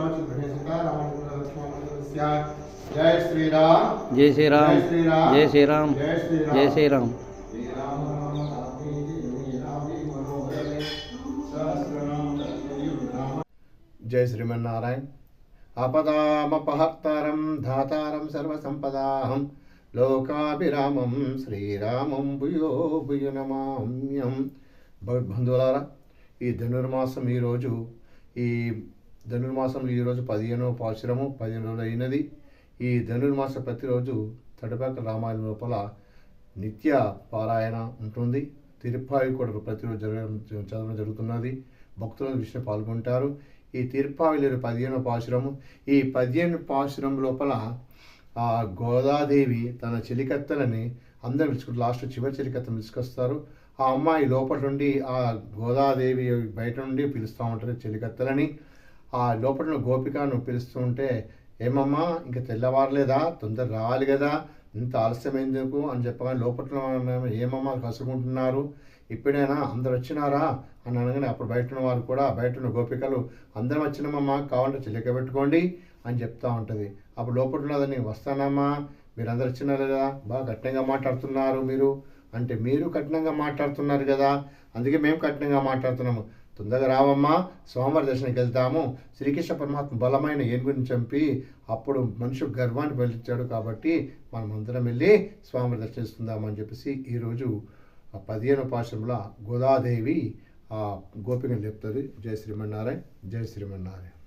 రామచంద్రుడే సీతారామచంద్ర లక్ష్మణ జయ శ్రీరామ్. జయ శ్రీరామ్. జయ శ్రీరామ్. జయ శ్రీరామ్. జయ శ్రీమన్నారాయణ. ఆపదామపహర్తారం ధాతారం సర్వసంపదాహం లోకాభిరామం శ్రీరామం భూయో భూయ నమామ్యం. భగవద్బంధువులారా ఈ ధనుర్మాసం ఈరోజు ఈ ధనుర్మాసంలో ఈరోజు పదిహేనవ పాశురము పదిహేను రోజులు అయినది ఈ ధనుర్మాస ప్రతిరోజు తడిపాక రామాయణం లోపల నిత్య పారాయణ ఉంటుంది. తిరుప్పావి కూడా ప్రతిరోజు జరగడం చదవడం జరుగుతున్నది. భక్తుల విషయం పాల్గొంటారు. ఈ తిరుప్పావిలేరు పదిహేను పాశురము. ఈ పదిహేను పాశురం లోపల ఆ గోదాదేవి తన చెలికత్తెలని అందరూ పిలుచుకుంటారు లాస్ట్ చివరి చెలికత్తెను తీసుకొస్తారు ఆ అమ్మాయి లోపల నుండి ఆ గోదాదేవి బయట నుండి పిలుస్తూ ఉంటారు చెలికత్తెలని. ఆ లోపల గోపికను పిలుస్తూ ఉంటే ఏమమ్మా ఇంకా తెల్లవారలేదా? తొందర రావాలి కదా. ఇంత ఆలస్యమైందుకు అని చెప్పగానే లోపల ఏమమ్మా కసుకుంటున్నారు ఇప్పుడైనా? అందరు వచ్చినారా? అని అనగానే అప్పుడు బయట ఉన్న వారు కూడా బయట ఉన్న గోపికలు అందరం వచ్చినామమ్మా కావాలంటే చిలిక పెట్టుకోండి అని చెప్తా ఉంటుంది. అప్పుడు లోపల ఉన్నదని వస్తానమ్మా మీరు అందరు వచ్చినారు కదా. బాగా కఠినంగా మాట్లాడుతున్నారు మీరు. అంటే మీరు కఠినంగా మాట్లాడుతున్నారు కదా. అందుకే మేము కఠినంగా మాట్లాడుతున్నాము. తొందరగా రావమ్మా. స్వామివారి దర్శనానికి వెళ్తాము. శ్రీకృష్ణ పరమాత్మ బలమైన ఏనుగుని చంపి అప్పుడు మనుషు గర్వాన్ని వెలిచాడు కాబట్టి మనం అందరం వెళ్ళి స్వామిని దర్శిస్తుందామని చెప్పేసి ఈరోజు ఆ పదిహేను పాశంలో గోదాదేవి ఆ గోపికను చెప్తుంది జయ శ్రీమన్నారాయణ. జయ శ్రీమన్నారాయణ.